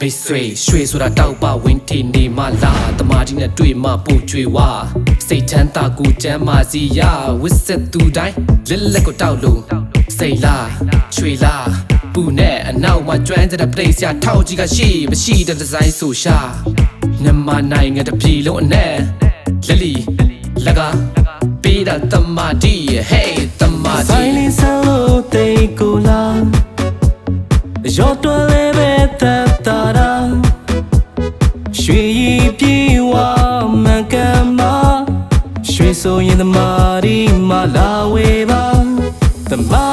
မိတ်ဆွေရွှေဆိုတာတောက်ပဝင်းတီနေမလားတမာတီနဲ့တွေ့မှပူကြွေဝါစိတ်ချမ်းသာကိုချမ်းမာစီရဝစ်ဆက်သူတိုင်းလက်လက်ကိုတောက်လို့စိတ်လားရွှေလားပူနဲ့အနောက်မှာကျွမ်းတဲ့ place ရထောက်ကြီးကရှိမရှိတဲ့ဒီဇိုင်းဆိုရှာမြန်မာနိုင်ငံတစ်ပြည်လုံးအနဲ့လက်လီလကပေးတာတမာတီ hey ရွှေရည်ပြေဝမန်ကမရွှေဆိုရင်သမာရီမလာဝေပါသမာ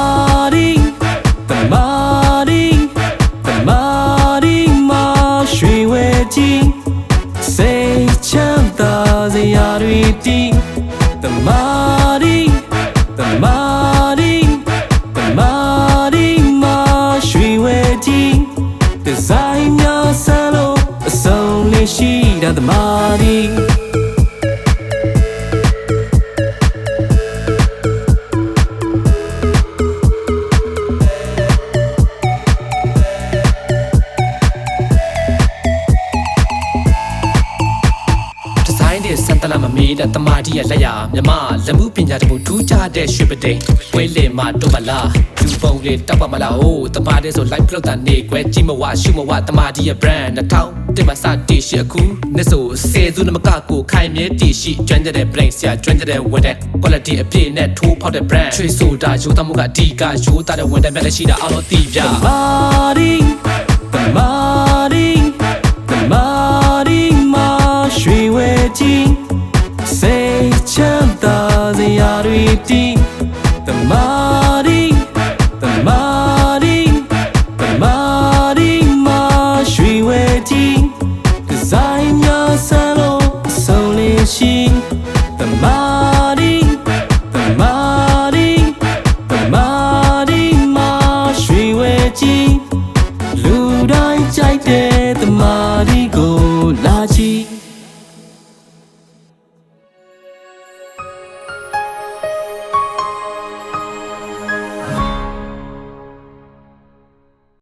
ရီသမာရီသမာရီမရွှေဝဲကြီးစိတ်ချမ်းသာစရာတွေတည် စုံလေးရှိတာသမာရီဒီ ဇိုင်းတွေစံတလာမမေးတဲ့တမာတီရဲ့လက်ရမြမလက်မှုပညာတမှုထူးခြားတဲ့ရွှေပတိန်ဝဲလေမတော့မလားလူပုံလေးတောက်ပါမလားအိုးတမာတဲ့ဆို live လောက်တာနေကွယ်ကြည့်မဝရှုမဝတမာတီရဲ့ brand 2000တင်မစတီရှိအခုနှစ်ဆိုစေစုနမကကိုခိုင်မြဲတီရှိကျွမ်းတဲ့ brain ဆရာကျွမ်းတဲ့ဝတ်တဲ့ quality အပြည့်နဲ့ထိုးဖောက်တဲ့ brand ချွေဆိုတာယူတမှုကအဓိကယူတာတဲ့ဝန်တဲ့မြက်လက်ရှိတာအားလုံးသိပြ Tamari, Tamari, ကြီးစေချမ်းသာစရာတွေတီးတမာရီတမာရီတမာရီမာရွှေဝဲကြီးဒီဇိုင်းများဆန်လို့ဆုံးလေးရှိတမာရီတမာရီတမာရီမာရွှေဝဲကြီးလူတိုင်းကြိုက်တဲ့တမာရီကိုလာကြည့်